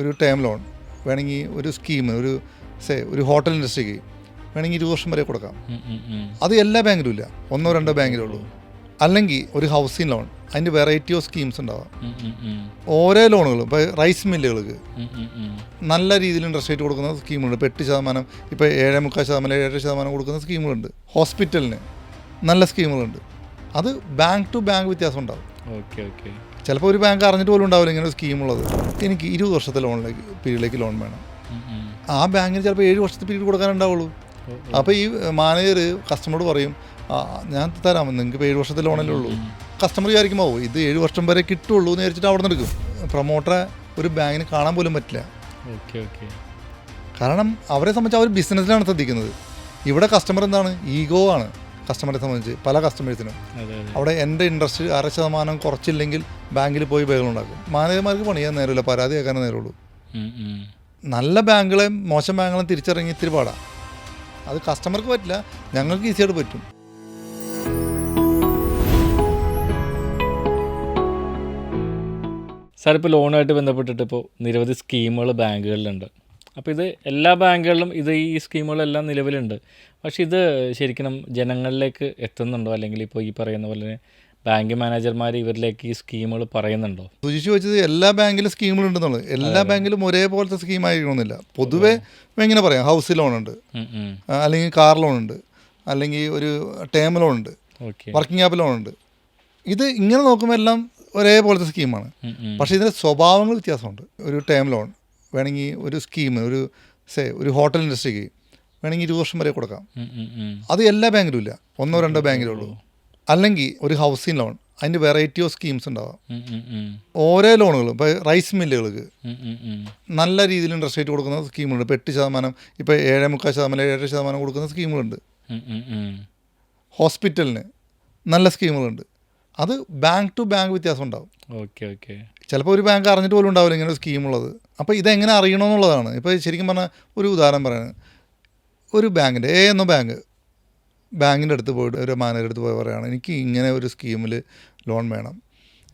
ഒരു term loan വേണമെങ്കിൽ ഒരു സ്കീം ഒരു സേ ഒരു ഹോട്ടൽ ഇൻഡസ്ട്രിക്ക് വേണമെങ്കിൽ ഇരുപത് വർഷം വരെ കൊടുക്കാം. അത് എല്ലാ ബാങ്കിലും ഇല്ല. ഒന്നോ രണ്ടോ ബാങ്കിലേ ഉള്ളൂ. അല്ലെങ്കിൽ ഒരു ഹൗസിംഗ് ലോൺ അതിന്റെ വെറൈറ്റി ഓഫ് സ്കീംസ് ഉണ്ടാവാം. ഓരോ ലോണുകളും ഇപ്പോൾ റൈസ് മില്ലുകൾക്ക്. നല്ല രീതിയിൽ ഇൻട്രസ്റ്റ് റേറ്റ് കൊടുക്കുന്ന സ്കീമുകളുണ്ട് ഇപ്പോൾ എട്ട് ശതമാനം ഇപ്പോൾ ഏഴ് മുക്കാൽ ശതമാനം ഏഴര ശതമാനം കൊടുക്കുന്ന സ്കീമുകളുണ്ട് ഹോസ്പിറ്റലിന് നല്ല സ്കീമുകളുണ്ട് അത് ബാങ്ക് ടു ബാങ്ക് വ്യത്യാസം ഉണ്ടാവും. ഓക്കെ ഓക്കെ ചിലപ്പോൾ ഒരു ബാങ്ക് അറിഞ്ഞിട്ട് പോലും ഉണ്ടാവില്ല ഇങ്ങനെ ഒരു സ്കീമുള്ളത് എനിക്ക് ഇരുപത് വർഷത്തെ ലോണിലേക്ക് പീരീഡിലേക്ക് ലോൺ വേണം. ആ ബാങ്കിന് ചിലപ്പോൾ ഏഴ് വർഷത്തെ പീരീഡ് കൊടുക്കാനുണ്ടാവുള്ളൂ. അപ്പോൾ ഈ മാനേജർ കസ്റ്റമറോട് പറയും "ആ, ഞാൻ തരാം നിങ്ങൾക്ക് ഇപ്പോൾ ഏഴ് വർഷത്തെ ലോണല്ലേ ഉള്ളൂ. കസ്റ്റമർ വിചാരിക്കുമ്പോൾ "ഓ, ഇത് ഏഴ് വർഷം വരെ കിട്ടുള്ളൂ എന്ന് വിചാരിച്ചിട്ട് അവിടെ നിന്ന് എടുക്കും. പ്രൊമോട്ടറെ ഒരു ബാങ്കിന് കാണാൻ പോലും പറ്റില്ല. കാരണം അവരെ സംബന്ധിച്ച് അവർ ബിസിനസ്സിലാണ് ശ്രദ്ധിക്കുന്നത്. ഇവിടെ കസ്റ്റമർ എന്താണ്? ഈഗോ ആണ്. കസ്റ്റമറെ സംബന്ധിച്ച് പല കസ്റ്റമേഴ്സിനും അവിടെ എന്റെ ഇൻട്രസ്റ്റ് അര ശതമാനം കുറച്ചില്ലെങ്കിൽ ബാങ്കിൽ പോയി ബഹളുണ്ടാക്കും മാനേജർമാർക്ക് പണിയാൻ നേരമില്ല പരാതി കേൾക്കാനേ നേരമുള്ളൂ. നല്ല ബാങ്കുകളെ മോശം ബാങ്കുകളെ തിരിച്ചറിഞ്ഞ് ഇത്തിരി പാടാം. അത് കസ്റ്റമർക്ക് പറ്റില്ല ഞങ്ങൾക്ക് ഈസിയായിട്ട് പറ്റും. സാർ ഇപ്പോൾ ലോണുമായിട്ട് ബന്ധപ്പെട്ടിട്ട് ഇപ്പോൾ നിരവധി സ്കീമുകൾ ബാങ്കുകളിലുണ്ട്. അപ്പോൾ ഇത് എല്ലാ ബാങ്കുകളിലും ഇത് ഈ സ്കീമുകളെല്ലാം നിലവിലുണ്ട്. പക്ഷേ ഇത് ശരിക്കും ജനങ്ങളിലേക്ക് എത്തുന്നുണ്ടോ? അല്ലെങ്കിൽ ഇപ്പോൾ ഈ പറയുന്ന പോലെ തന്നെ ബാങ്ക് മാനേജർമാർ ഇവരിലേക്ക് ഈ സ്കീമുകൾ പറയുന്നുണ്ടോ? സുജിച്ച് ചോദിച്ചത് എല്ലാ ബാങ്കിലും സ്കീമുകളുണ്ടെന്നുള്ളത് എല്ലാ ബാങ്കിലും ഒരേപോലത്തെ സ്കീം ആയിരിക്കണമെന്നില്ല. പൊതുവേ എങ്ങനെ പറയാം? ഹൗസ് ലോൺ ഉണ്ട്. അല്ലെങ്കിൽ കാർ ലോൺ ഉണ്ട്. അല്ലെങ്കിൽ ഒരു ടേം ലോൺ ഉണ്ട്. വർക്കിംഗ് ആപ്പ് ലോൺ ഉണ്ട്. ഇത് ഇങ്ങനെ നോക്കുമ്പോൾ എല്ലാം ഒരേപോലത്തെ സ്കീമാണ്. പക്ഷേ ഇതിന്റെ സ്വഭാവങ്ങൾ വ്യത്യാസമുണ്ട്. ഒരു ടേം ലോൺ വേണമെങ്കിൽ ഒരു സ്കീം ഒരു സേ ഒരു ഹോട്ടൽ ഇൻഡസ്ട്രിക്ക് വേണമെങ്കിൽ ഇരുപത് വർഷം വരെ കൊടുക്കാം. അത് എല്ലാ ബാങ്കിലും ഇല്ല. ഒന്നോ രണ്ടോ ബാങ്കിലേ ഉള്ളൂ. അല്ലെങ്കിൽ ഒരു ഹൗസിംഗ് ലോൺ അതിന്റെ വെറൈറ്റി ഓഫ് സ്കീംസ് ഉണ്ടാവാം. ഓരോ ലോണുകളും ഇപ്പോൾ റൈസ് മില്ലുകൾക്ക്. നല്ല രീതിയിൽ ഇൻട്രസ്റ്റ് റേറ്റ് കൊടുക്കുന്ന സ്കീമുകളുണ്ട് ഇപ്പോൾ എട്ട് ശതമാനം ഇപ്പോൾ ഏഴ് മുക്കാൽ ശതമാനം ഏഴര ശതമാനം കൊടുക്കുന്ന സ്കീമുകളുണ്ട്. ഹോസ്പിറ്റലിന് നല്ല സ്കീമുകളുണ്ട് അത് ബാങ്ക് ടു ബാങ്ക് വ്യത്യാസം ഉണ്ടാവും. Okay okay. ചിലപ്പോൾ ഒരു ബാങ്ക് അറിഞ്ഞിട്ട് പോലും ഉണ്ടാവില്ല ഇങ്ങനെ ഒരു സ്കീമുള്ളത് അപ്പോൾ ഇതെങ്ങനെ അറിയണമെന്നുള്ളതാണ് ഇപ്പോൾ ശരിക്കും പറഞ്ഞാൽ ഒരു ഉദാഹരണം പറയുന്നത് ഒരു ബാങ്കിന്റെ എ എന്ന ബാങ്ക് ബാങ്കിന്റെ അടുത്ത് പോയിട്ട് ഒരു മാനേജർ അടുത്ത് പോയി പറയുകയാണ് എനിക്ക് ഇങ്ങനെ ഒരു സ്കീമിൽ ലോൺ വേണം.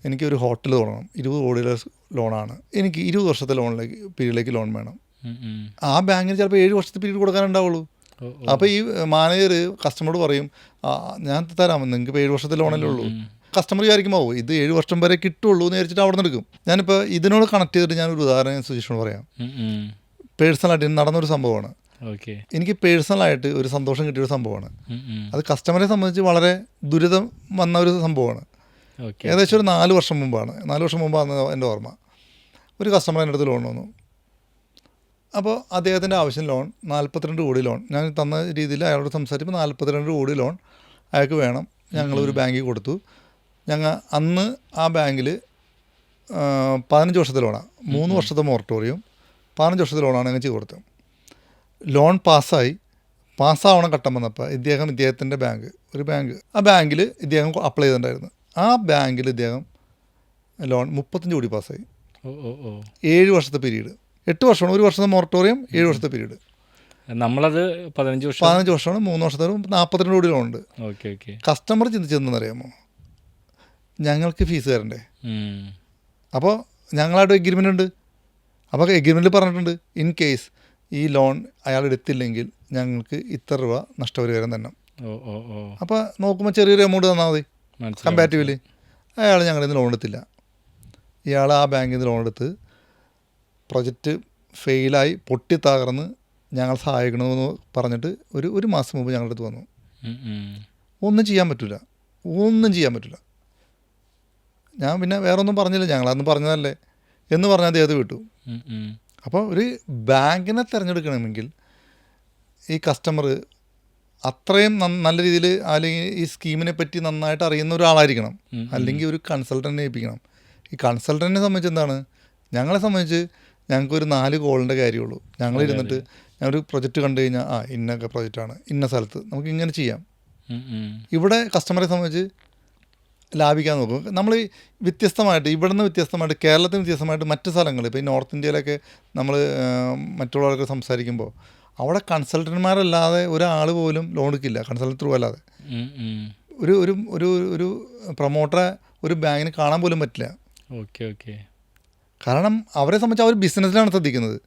എനിക്കൊരു ഹോട്ടൽ തുടങ്ങണം. ഇരുപത് കോടിയുടെ ലോണാണ്. എനിക്ക് ഇരുപത് വർഷത്തെ ലോണിലേക്ക് പീരീഡിലേക്ക് ലോൺ വേണം. ആ ബാങ്കിന് ചിലപ്പോൾ ഏഴ് വർഷത്തെ പീരീഡ് കൊടുക്കാനുണ്ടാവുള്ളൂ. അപ്പോൾ ഈ മാനേജർ കസ്റ്റമറോട് പറയും ഞാൻ തരാം. നിങ്ങൾക്ക് ഇപ്പോൾ ഏഴ് വർഷത്തെ ലോണല്ലേ ഉള്ളൂ. കസ്റ്റമർ വിചാരിക്കുമ്പോൾ "ഓ, ഇത് ഏഴ് വർഷം വരെ കിട്ടുള്ളൂ എന്ന് വിചാരിച്ചിട്ട് അവിടെ നിന്ന് എടുക്കും. ഞാനിപ്പോൾ ഇതിനോട് കണക്ട് ചെയ്തിട്ട് ഞാനൊരു ഉദാഹരണം സജഷൻ പറയാം. പേഴ്സണലായിട്ട് നടന്നൊരു സംഭവമാണ്. ഓക്കെ എനിക്ക് പേഴ്സണലായിട്ട് ഒരു സന്തോഷം കിട്ടിയൊരു സംഭവമാണ്. ഉം, ഉം. അത് കസ്റ്റമറെ സംബന്ധിച്ച് വളരെ ദുരിതം വന്ന ഒരു സംഭവമാണ്. ഏകദേശം ഒരു നാല് വർഷം മുമ്പാണ്. നാല് വർഷം മുമ്പാണ് എന്റെ ഓർമ്മ. ഒരു കസ്റ്റമർ എന്റെ അടുത്ത് ലോൺ വന്നു. അപ്പോൾ അദ്ദേഹത്തിന്റെ ആവശ്യം ലോൺ നാൽപ്പത്തിരണ്ട് കോടി ലോൺ ഞാൻ തന്ന രീതിയിൽ അയാളോട് സംസാരിച്ചപ്പോൾ നാൽപ്പത്തിരണ്ട് കോടി ലോൺ അയാൾക്ക് വേണം. ഞങ്ങൾ ഒരു ബാങ്കിൽ കൊടുത്തു. ഞങ്ങൾ അന്ന് ആ ബാങ്കിൽ പതിനഞ്ച് വർഷത്തെ ലോണാണ് മൂന്ന് വർഷത്തെ മൊറട്ടോറിയം പതിനഞ്ച് വർഷത്തെ ലോണാണ് ഞങ്ങൾ ചെയ്ത് കൊടുത്തത്. ലോൺ പാസ്സായി പാസ്സാവണം ഘട്ടം വന്നപ്പോൾ ഇദ്ദേഹം ഇദ്ദേഹത്തിന്റെ ബാങ്ക് ഒരു ബാങ്ക്. ആ ബാങ്കിൽ ഇദ്ദേഹം അപ്ലൈ ചെയ്തിട്ടുണ്ടായിരുന്നു. ആ ബാങ്കിൽ ഇദ്ദേഹം ലോൺ മുപ്പത്തഞ്ച് കോടി പാസ്സായി. ഏഴ് വർഷത്തെ പീരീഡ് എട്ട് വർഷമാണ്. ഒരു വർഷത്തെ മൊറട്ടോറിയം ഏഴ് വർഷത്തെ പീരീഡ് നമ്മളത് പതിനഞ്ച് വർഷം? പതിനഞ്ച് വർഷമാണ്. മൂന്ന് വർഷത്തെ നാൽപ്പത്തിരണ്ട് കോടി ലോൺ ഉണ്ട്. Okay okay. കസ്റ്റമർ ചിന്തിച്ചെന്നറിയാമോ ഞങ്ങൾക്ക് ഫീസ് തരണ്ടേ? അപ്പോൾ ഞങ്ങളായിട്ട് എഗ്രിമെന്റ് ഉണ്ട്. അപ്പോൾ എഗ്രിമെന്റിൽ പറഞ്ഞിട്ടുണ്ട് ഇൻ കേസ് ഈ ലോൺ അയാൾ എടുത്തില്ലെങ്കിൽ ഞങ്ങൾക്ക് ഇത്ര രൂപ നഷ്ടപരിഹാരം തന്നെ അപ്പോൾ നോക്കുമ്പോൾ ചെറിയൊരു എമൗണ്ട് തന്നാൽ മതി. കമ്പാരിറ്റീവ്ലി അയാൾ ഞങ്ങളിൽ നിന്ന് ലോൺ എടുത്തില്ല. ഇയാൾ ആ ബാങ്കിൽ നിന്ന് ലോൺ എടുത്ത് പ്രൊജക്റ്റ് ഫെയിലായി പൊട്ടി തകർന്ന് ഞങ്ങൾ സഹായിക്കണമെന്ന് പറഞ്ഞിട്ട് ഒരു ഒരു മാസം മുമ്പ് ഞങ്ങളുടെ അടുത്ത് വന്നു. ഒന്നും ചെയ്യാൻ പറ്റില്ല ഒന്നും ചെയ്യാൻ പറ്റില്ല ഞാൻ പിന്നെ വേറെ ഒന്നും പറഞ്ഞില്ല. ഞങ്ങളന്ന് പറഞ്ഞതല്ലേ. എന്ന് പറഞ്ഞാൽ അദ്ദേഹത്തെ വിട്ടു. ഉം, ഉം. അപ്പോൾ ഒരു ബാങ്കിനെ തിരഞ്ഞെടുക്കണമെങ്കിൽ ഈ കസ്റ്റമർ അത്രയും നല്ല രീതിയിൽ അല്ലെങ്കിൽ ഈ സ്കീമിനെ പറ്റി നന്നായിട്ട് അറിയുന്ന ഒരാളായിരിക്കണം. അല്ലെങ്കിൽ ഒരു കൺസൾട്ടന്റിനെ ഏൽപ്പിക്കണം. ഈ കൺസൾട്ടന്റിനെ സംബന്ധിച്ച് എന്താണ്? ഞങ്ങളെ സംബന്ധിച്ച് ഞങ്ങൾക്ക് ഒരു നാല് കോളിന്റെ കാര്യമുള്ളൂ. ഞങ്ങളിരുന്നിട്ട് ഞങ്ങളൊരു പ്രൊജക്റ്റ് കണ്ടു കഴിഞ്ഞാൽ ആ ഇന്നൊക്കെ പ്രൊജക്റ്റാണ്. ഇന്ന സ്ഥലത്ത് നമുക്ക് ഇങ്ങനെ ചെയ്യാം. ഇവിടെ കസ്റ്റമറെ സംബന്ധിച്ച് ലാഭിക്കാൻ നോക്കും. നമ്മൾ വ്യത്യസ്തമായിട്ട് ഇവിടുന്ന് വ്യത്യസ്തമായിട്ട് കേരളത്തിന് വ്യത്യസ്തമായിട്ട് മറ്റ് സ്ഥലങ്ങൾ ഇപ്പോൾ ഈ നോർത്ത് ഇന്ത്യയിലൊക്കെ നമ്മൾ മറ്റുള്ളവരൊക്കെ സംസാരിക്കുമ്പോൾ അവിടെ കൺസൾട്ടന്മാരല്ലാതെ ഒരാൾ പോലും ലോൺ എടുക്കില്ല കൺസൾട്ടൻ ത്രൂ അല്ലാതെ. ഒരു ഒരു ഒരു ഒരു പ്രൊമോട്ടറെ ഒരു ബാങ്കിന് കാണാൻ പോലും പറ്റില്ല. Okay okay. കാരണം അവരെ സംബന്ധിച്ച് അവർ ബിസിനസ്സിലാണ് ശ്രദ്ധിക്കുന്നത്.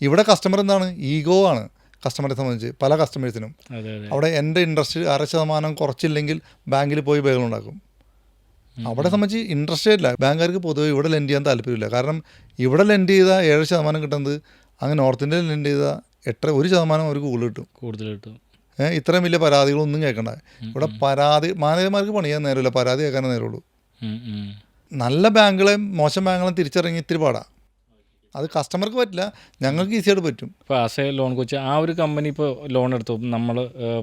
ഇവിടെ കസ്റ്റമർ എന്താണ്? ഈഗോ ആണ് കസ്റ്റമറെ സംബന്ധിച്ച് പല കസ്റ്റമേഴ്സിനും. അവിടെ എന്റെ ഇൻട്രസ്റ്റ് അര ശതമാനം കുറച്ചില്ലെങ്കിൽ ബാങ്കിൽ പോയി ബഹളുണ്ടാക്കും അവിടെ സംബന്ധിച്ച് ഇൻട്രസ്റ്റേ ഇല്ല. ബാങ്കുകാർക്ക് പൊതുവെ ഇവിടെ ലെൻഡ് ചെയ്യാൻ താല്പര്യമില്ല. കാരണം ഇവിടെ ലെൻഡ് ചെയ്ത ഏഴ് ശതമാനം കിട്ടുന്നത് അങ്ങ് നോർത്ത് ഇന്ത്യയിൽ ലെൻഡ് ചെയ്ത എത്ര ഒരു ശതമാനം അവർക്ക് കൂടുതൽ കിട്ടും. കൂടുതൽ കിട്ടും. ഏഹ് ഇത്രയും വലിയ പരാതികളൊന്നും കേൾക്കണ്ട. ഇവിടെ പരാതി മാനേജർമാർക്ക് പണിയാൻ നേരമില്ല. പരാതി കേൾക്കാനേ നേരമുള്ളൂ. നല്ല ബാങ്കുകളെ മോശം ബാങ്കുകളെ തിരിച്ചറിഞ്ഞ് ഇത്തിരി പാടാ. അത് കസ്റ്റമർക്ക് പറ്റില്ല. ഞങ്ങൾക്ക് ഈസിയായിട്ട് പറ്റും. ഇപ്പോൾ ആസ് എ ലോൺ കോച്ച് ആ ഒരു കമ്പനി ഇപ്പോൾ ലോൺ എടുത്തു. നമ്മൾ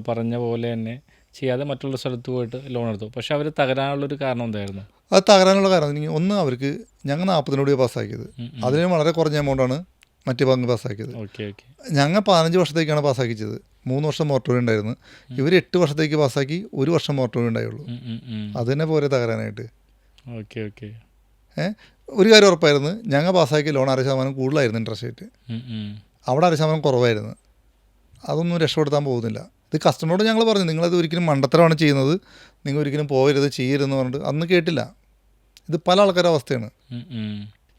പറഞ്ഞ പോലെ തന്നെ ചെയ്യാതെ മറ്റുള്ള സ്ഥലത്ത് പോയിട്ട് ലോൺ എടുത്തു. പക്ഷെ അവർ തകരാനുള്ളൊരു കാരണം എന്തായിരുന്നു? അത് തകരാനുള്ള കാരണം ഒന്ന് അവർക്ക് ഞങ്ങൾ നാൽപ്പതിനോട് പാസ്സാക്കിയത്. അതിന് വളരെ കുറഞ്ഞ എമൗണ്ടാണ് മറ്റു ബാങ്ക് പാസ്സാക്കിയത്. Okay okay. ഞങ്ങൾ പതിനഞ്ച് വർഷത്തേക്കാണ് പാസ്സാക്കിച്ചത്. മൂന്ന് വർഷം മോട്ടോറി ഉണ്ടായിരുന്നു. ഇവർ എട്ട് വർഷത്തേക്ക് പാസ്സാക്കി ഒരു വർഷം മോട്ടോറി ഉണ്ടായുള്ളൂ. അത് തന്നെ പോരെ തകരാനായിട്ട്. Okay okay. ഏഹ് ഒരു കാര്യം ഉറപ്പായിരുന്നു. ഞങ്ങൾ പാസ്സാക്കിയ ലോൺ അര ശതമാനം കൂടുതലായിരുന്നു ഇൻട്രസ്റ്റ് റേറ്റ് അവിടെ അര ശതമാനം കുറവായിരുന്നു. അതൊന്നും രക്ഷപ്പെടുത്താൻ പോകുന്നില്ല. ഇത് കസ്റ്റമറോട് ഞങ്ങൾ പറഞ്ഞു നിങ്ങളത് ഒരിക്കലും മണ്ടത്തരമാണ് ചെയ്യുന്നത്. നിങ്ങൾ ഒരിക്കലും പോകരുത് ചെയ്യരുതെന്ന് പറഞ്ഞിട്ട്. അന്ന് കേട്ടില്ല. ഇത് പല ആൾക്കാരുടെ അവസ്ഥയാണ്.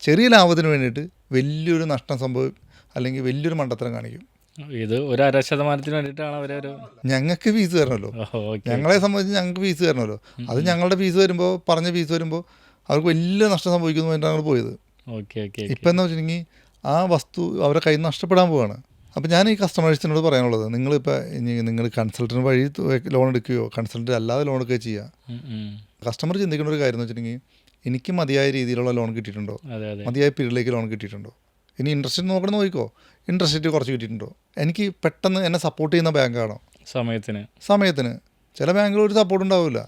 ചെറിയ ലാഭത്തിന് വേണ്ടിയിട്ട് വലിയൊരു നഷ്ടം സംഭവം അല്ലെങ്കിൽ വലിയൊരു മണ്ടത്തരം കാണിക്കും. ഇത് ഒരു അര ശതമാനത്തിന് വേണ്ടിയിട്ടാണ് അവരൊരു ഞങ്ങൾക്ക് ഫീസ് തരണമല്ലോ. ഞങ്ങളെ സംബന്ധിച്ച് ഞങ്ങൾക്ക് ഫീസ് തരണമല്ലോ. അത് ഞങ്ങളുടെ ഫീസ് വരുമ്പോൾ പറഞ്ഞ ഫീസ് വരുമ്പോൾ അവർക്ക് വലിയ നഷ്ടം സംഭവിക്കുന്നു വേണ്ടിയിട്ടാണ് പോയത്. ഓക്കെ ഓക്കെ ഇപ്പം എന്താ വെച്ചിട്ടുണ്ടെങ്കിൽ ആ വസ്തു അവരുടെ കയ്യിൽ നിന്ന് നഷ്ടപ്പെടാൻ പോവാണ്. അപ്പോൾ ഞാൻ ഈ കസ്റ്റമേഴ്സിനോട് പറയാനുള്ളത് നിങ്ങളിപ്പോൾ ഇനി നിങ്ങൾ കൺസൾട്ടന്റ് വഴി ലോൺ എടുക്കുകയോ കൺസൾട്ടന്റ് അല്ലാതെ ലോൺ എടുക്കുകയോ ചെയ്യുക കസ്റ്റമർ ചിന്തിക്കുന്ന ഒരു കാര്യം എന്ന് വെച്ചിട്ടുണ്ടെങ്കിൽ എനിക്ക് മതിയായ രീതിയിലുള്ള ലോൺ കിട്ടിയിട്ടുണ്ടോ? മതിയായ പീരീഡിലേക്ക് ലോൺ കിട്ടിയിട്ടുണ്ടോ? ഇനി ഇൻട്രസ്റ്റ് നോക്കണം നോക്കിക്കോ. ഇൻട്രസ്റ്റ് റേറ്റ് കുറച്ച് കിട്ടിയിട്ടുണ്ടോ? എനിക്ക് പെട്ടെന്ന് എന്നെ സപ്പോർട്ട് ചെയ്യുന്ന ബാങ്കാണോ സമയത്തിന്. സമയത്തിന്. ചില ബാങ്കുകൾ ഒരു സപ്പോർട്ട് ഉണ്ടാവില്ല.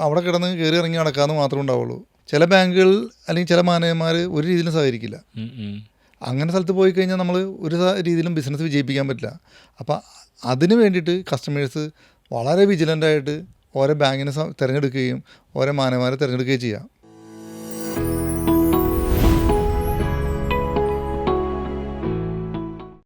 അവിടെ കിടന്ന് കയറി ഇറങ്ങി നടക്കാമെന്ന് മാത്രമേ ഉണ്ടാവുള്ളൂ. ചില ബാങ്കുകൾ അല്ലെങ്കിൽ ചില മാനേജർമാർ ഒരു രീതിയിലും സഹകരിക്കില്ല. അങ്ങനെ സ്ഥലത്ത് പോയി കഴിഞ്ഞാൽ നമ്മൾ ഒരു രീതിയിലും ബിസിനസ് വിജയിപ്പിക്കാൻ പറ്റില്ല. അപ്പോൾ അതിന് വേണ്ടിയിട്ട് കസ്റ്റമേഴ്സ് വളരെ വിജിലന്റായിട്ട് ഓരോ ബാങ്കിനെ തിരഞ്ഞെടുക്കുകയും ഓരോ മാനവന്മാരെ തിരഞ്ഞെടുക്കുകയും ചെയ്യാം.